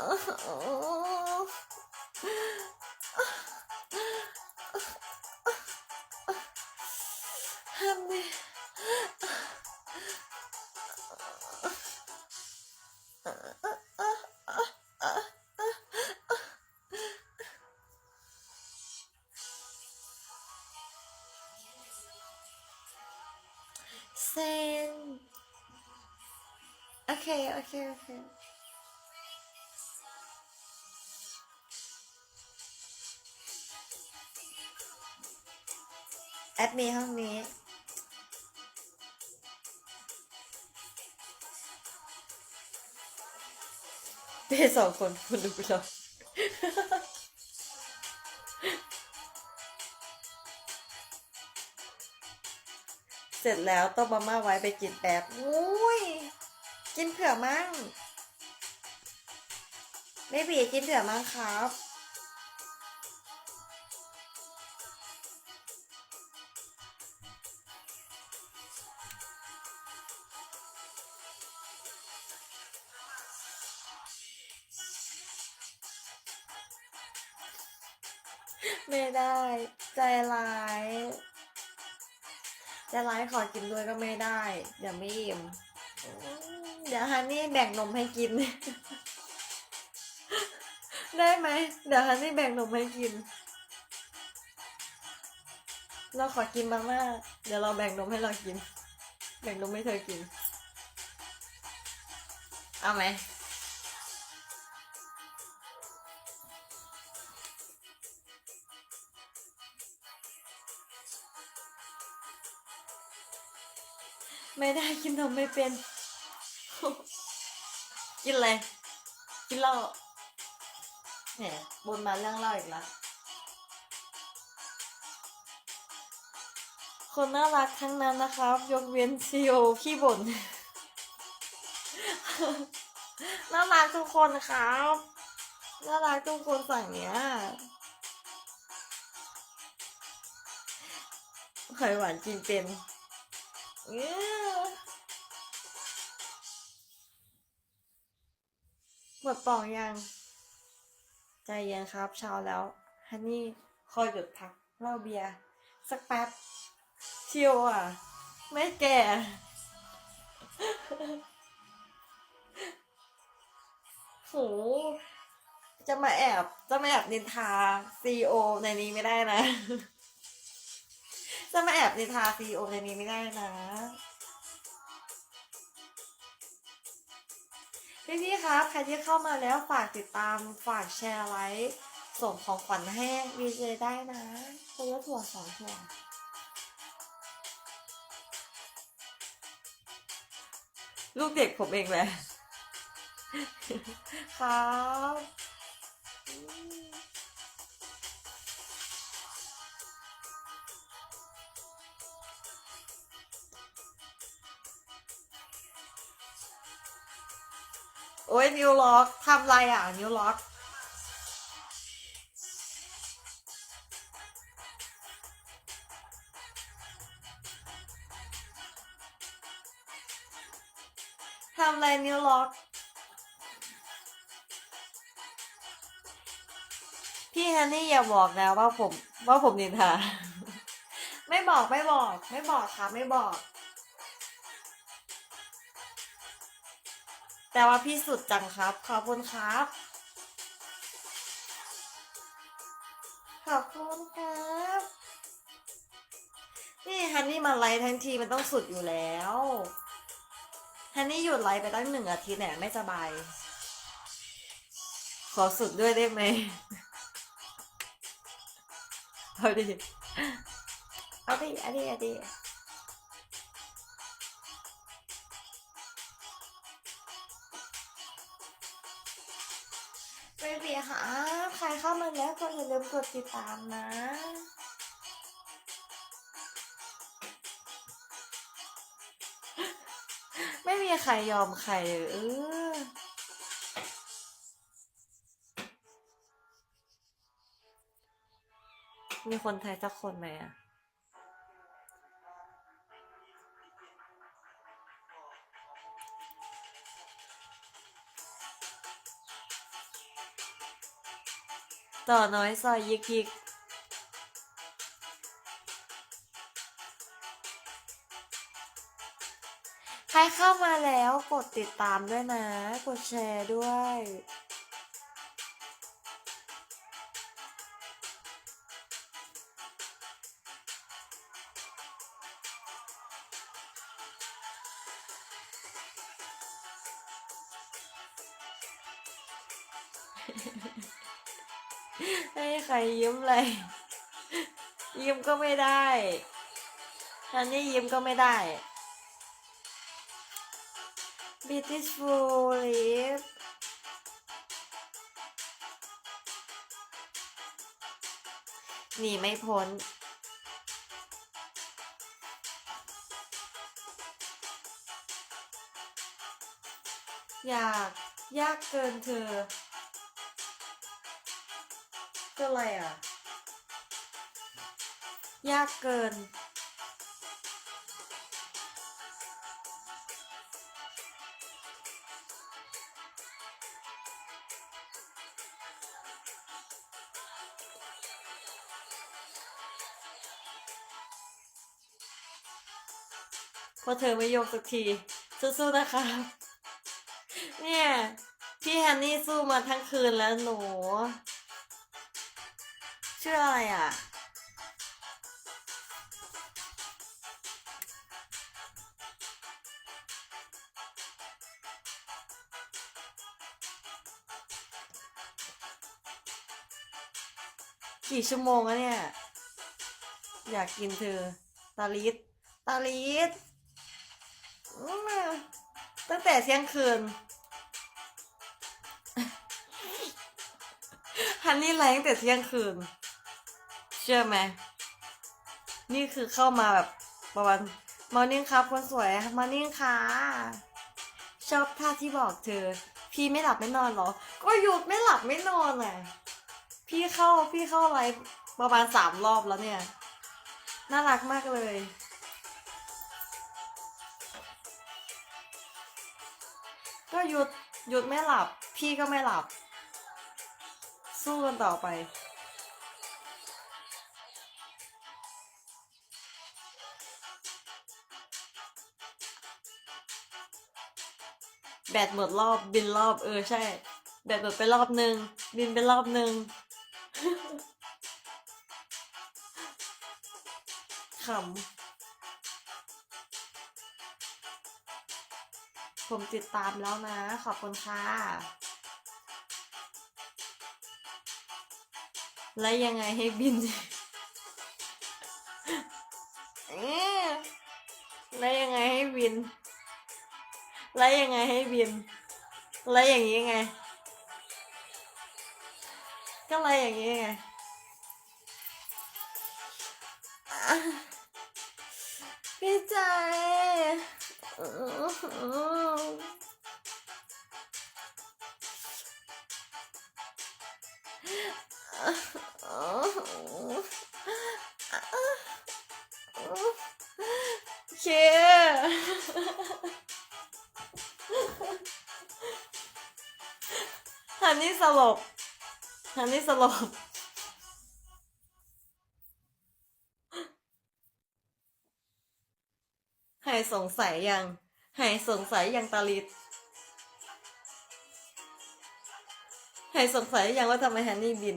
ฮันนี่เซน แอดมีห้องนี้ เป็สองคนคุณดูไปแล้วเสร็จแล้วต้มมาม่าไว้ไปกินแป๊บอุ้ย กินเผื่อมั่งไม่บีกินเผื่อมั่งครับ ไม่ได้ ใจร้ายใจร้ายขอกินด้วยก็ไม่ได้เดี๋ยวไม่อิ่มอืมเดี๋ยวฮันนี่แบ่งนมให้กิน ได้ไหมเดี๋ยวฮันนี่แบ่งนมให้กิน เราขอกินมาม่าเดี๋ยวเราแบ่งนมให้เรากิน แบ่งนมให้เธอกิน เอาไหม ไม่ได้กินนมไม่เป็น กินอะไร กินเหล้าเนี่ยบนมาเรื่องเหล้าอีกแล้วคนน่ารักทั้งนั้นนะครับ ยกเว้นซีโอขี้บ่นน่ารักทุกคนครับน่ารักทุกคนฝั่งเนี้ยไข่หวานกินเป็นเออ ปองยัง ใจเย็นครับเช้าแล้วฮันนี่คอยหยุดพักเล้าเบียร์สักแป๊บชิวอะ ไม่แก่ โห จะมาแอบ จะมาแอบนินทาซีโอในนี้ไม่ได้นะ จะมาแอบนินทาซีโอในนี้ไม่ได้นะ พี่ๆครับใครที่เข้ามาแล้วฝากติดตามฝากแชร์ไลค์ส่งของขวัญให้วีเจได้นะคนละถั่วสองถั่วลูกเด็กผมเองแหละครับ โอ้ยนิวล็อกทำไรอะ นิวล็อก ทำไรนิวล็อก พี่ฮันนี่อย่าบอกนะว่าผม ว่าผมนินทา ไม่บอกไม่บอก ไม่บอกครับไม่บอก แต่ว่าพี่สุดจังครับ ขอบคุณครับ ขอบคุณครับ นี่ฮันนี่มาไลฟ์ทั้งทีมันต้องสุดอยู่แล้วฮันนี่หยุดไลฟ์ไปตั้งหนึ่งอาทิตย์เนี่ยไม่สบาย ขอสุดด้วยได้ไหมเอาดิเอาดิเอาดิเอาดิ เบีค่ะใครเข้ามาแล้วก็อย่าลืมกดติดตามนะไม่มีใครยอมใครเลยเออมีคนไทยสักคนไหมอะ ต่อน้อยซอยยิกยิกใครเข้ามาแล้วกดติดตามด้วยนะ กดแชร์ด้วย ให้ใครยิ้มเลย ยิ้มก็ไม่ได้ทันนี่ยิ้มก็ไม่ได้ beautiful lip หนีไม่พ้นอยากยากเกินเธอ ก็อะไรอะ ยากเกินพราะเธอไม่ยกสักที สู้ๆนะคะ เนี่ย พี่ฮันนี่สู้มาทั้งคืนแล้วหนู ชื่ออะไรอะ กี่ชั่วโมงแล้วเนี่ย อยากกินเธอ ตาลิสตาลิสตั้งแต่เที่ยงคืนฮันนี่ไลฟ์ตั้งแต่เที่ยงคืน ชื่อไหม นี่คือเข้ามาแบบประมาณมอร์นิ่งครับคนสวยมอร์นิ่งค่ะ ชอบท่าที่บอกเธอ พี่ไม่หลับไม่นอนหรอ ก็หยุดไม่หลับไม่นอนอะพี่เข้าพี่เข้าไลฟ์ประมาณสามรอบแล้วเนี่ย น่ารักมากเลยก็หยุดหยุดไม่หลับ พี่ก็ไม่หลับ สู้กันต่อไป แบตหมดรอบบินรอบเออใช่ แบตหมดไปรอบหนึ่งบินไปรอบหนึ่งขำผมติดตามแล้วนะ ขอบคุณค่ะ แล้วยังไงให้บินแล้วยังไงให้บิน แล้วยังไงให้บินแล้วอย่างนี้ไง ก็อะไรอย่างนี้ไงอะพี่ใจอ นี่สลบฮันนี่สลบ หายสงสัยยัง หายสงสัยยังตาลิดหายสงสัยยังว่าทำไมฮันนี่บิน